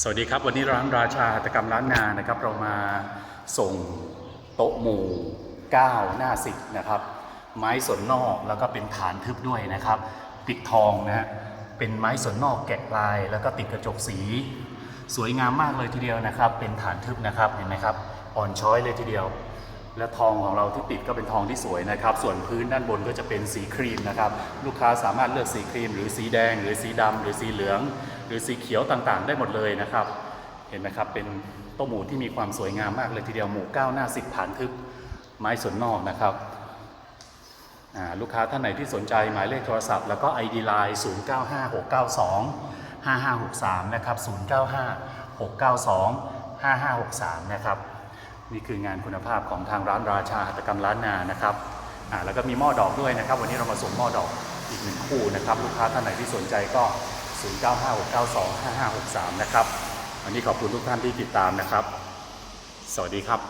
สวัสดีครับ วันนี้ร้านราชาตกรรมร้านนานะครับ เรามาส่งโต๊ะหมู่ 9 หน้าสิบนะครับ ไม้สนนอกแล้วก็เป็นฐานทึบด้วยนะครับ ปิดทองนะฮะเป็นไม้สนนอกแกะลาย แล้วก็ติดกระจกสี สวยงามมากเลยทีเดียวนะครับ เป็นฐานทึบนะครับเห็นไหมครับ อ่อนช้อยเลยทีเดียว และทองของเราที่ติดก็เป็นทองที่สวยนะครับ ส่วนพื้นด้านบนก็จะเป็นสีครีมนะครับ ลูกค้าสามารถเลือกสีครีม หรือสีแดง หรือสีดำหรือสีเหลือง หรือสีเขียวต่างๆ ได้หมดเลยนะครับ เห็นไหมครับ เป็นโต๊ะหมูที่มีความสวยงามมากเลยทีเดียวหมู่9หน้า10ฐานทึบไม้สนนอกนะครับลูกค้าท่านไหนที่สนใจหมายเลขโทรศัพท์แล้วก็ ID Line 095692 5563 นะครับ 095692 5563 นะครับ นี่คืองานคุณภาพของทางร้านราชาหัตถกรรมล้านนานะครับอ่าแล้วก็มีหม้อดอกด้วยนะครับ วันนี้เรามาส่งหม้อดอกอีกหนึ่งคู่นะครับ ลูกค้าท่านไหนที่สนใจก็ 0956925563 นะครับ วันนี้ขอบคุณทุกท่านที่ติดตามนะครับ สวัสดีครับ